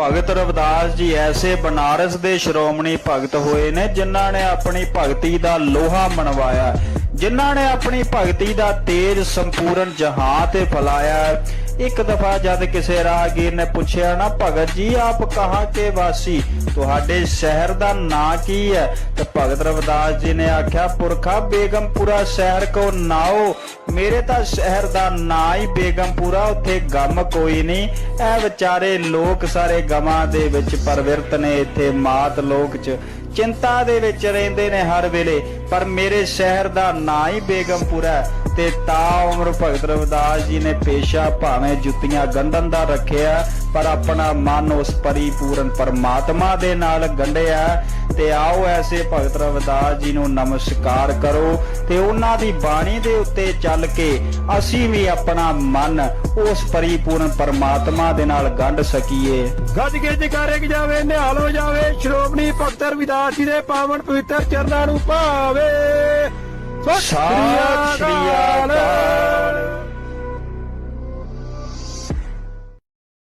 ਭਗਤ ਰਵਿਦਾਸ ਜੀ ਐਸੇ ਬਨਾਰਸ ਦੇ ਸ਼੍ਰੋਮਣੀ ਭਗਤ ਹੋਏ ਨੇ, ਜਿਨ੍ਹਾਂ ਨੇ ਆਪਣੀ ਭਗਤੀ ਦਾ ਲੋਹਾ ਮਨਵਾਇਆ। ਜਿਨ੍ਹਾਂ ਨੇ ਆਪਣੀ ਭਗਤੀ ਦਾ ਤੇਜ ਸੰਪੂਰਨ ਜਹਾਂ ਤੇ ਫੈਲਾਇਆ। ਇੱਕ ਦਫਾ ਜਦ ਕਿਸੇ ਰਾਹਗੀਰ ਨੇ ਪੁੱਛਿਆ, ਨਾ ਭਗਤ ਜੀ, ਆਪ ਕਹਾਂ ਕੇ ਵਾਸੀ? ਤੁਹਾਡੇ ਸ਼ਹਿਰ ਦਾ ਨਾਂ ਕੀ ਹੈ? ਤੇ ਭਗਤ ਰਵਿਦਾਸ ਜੀ ਨੇ ਆਖਿਆ, ਪੁਰਖਾ ਬੇਗਮਪੁਰਾ ਸ਼ਹਿਰ ਕੋ ਨਾਓ। ਮੇਰੇ ਤਾਂ ਸ਼ਹਿਰ ਦਾ ਨਾਂ ਹੀ ਬੇਗਮਪੁਰਾ, ਉੱਥੇ ਗਮ ਕੋਈ ਨਹੀਂ। ਇਹ ਵਿਚਾਰੇ ਲੋਕ ਸਾਰੇ ਗਮਾਂ ਦੇ ਵਿੱਚ ਪਰਵਿਰਤ ਨੇ, ਇੱਥੇ ਮਾਤ ਲੋਕ ਚ ਚਿੰਤਾ ਦੇ ਵਿੱਚ ਰਹਿੰਦੇ ਨੇ ਹਰ ਵੇਲੇ। ਪਰ ਮੇਰੇ ਸ਼ਹਿਰ ਦਾ ਨਾਂ ਹੀ ਬੇਗਮਪੁਰਾ ਹੈ। ਤੇ ਤਾ ਉਮਰ ਭਗਤ ਰਵਿਦਾਸ ਜੀ ਨੇ ਪੇਸ਼ਾ ਭਾਵੇਂ ਜੁੱਤੀਆਂ ਗੰਢਣ ਦਾ ਰੱਖਿਆ, ਪਰ ਆਪਣਾ ਮਨ ਉਸ ਪਰਿਪੂਰਨ ਪਰਮਾਤਮਾ ਦੇ ਨਾਲ ਗੰਢਿਆ। ਤੇ ਆਓ ਐਸੇ ਭਗਤ ਰਵਿਦਾਸ ਜੀ ਨੂੰ ਨਮਸਕਾਰ ਕਰੋ ਤੇ ਉਹਨਾਂ ਦੀ ਬਾਣੀ ਦੇ ਉੱਤੇ ਚੱਲ ਕੇ ਅਸੀਂ ਵੀ ਆਪਣਾ ਮਨ ਉਸ ਪਰਿਪੂਰਨ ਪਰਮਾਤਮਾ ਦੇ ਨਾਲ ਗੰਢ ਸਕੀਏ। ਗੱਜ ਕੇ ਜਕਾਰੇ ਕਿ ਜਾਵੇ, ਨਿਹਾਲ ਹੋ ਜਾਵੇ, ਸ਼੍ਰੋਮਣੀ ਭਗਤ ਰਵਿਦਾਸ ਜੀ ਦੇ ਪਾਵਨ ਪਵਿੱਤਰ ਚਰਨਾਂ ਨੂੰ ਭਾਵੇ। Şaşriya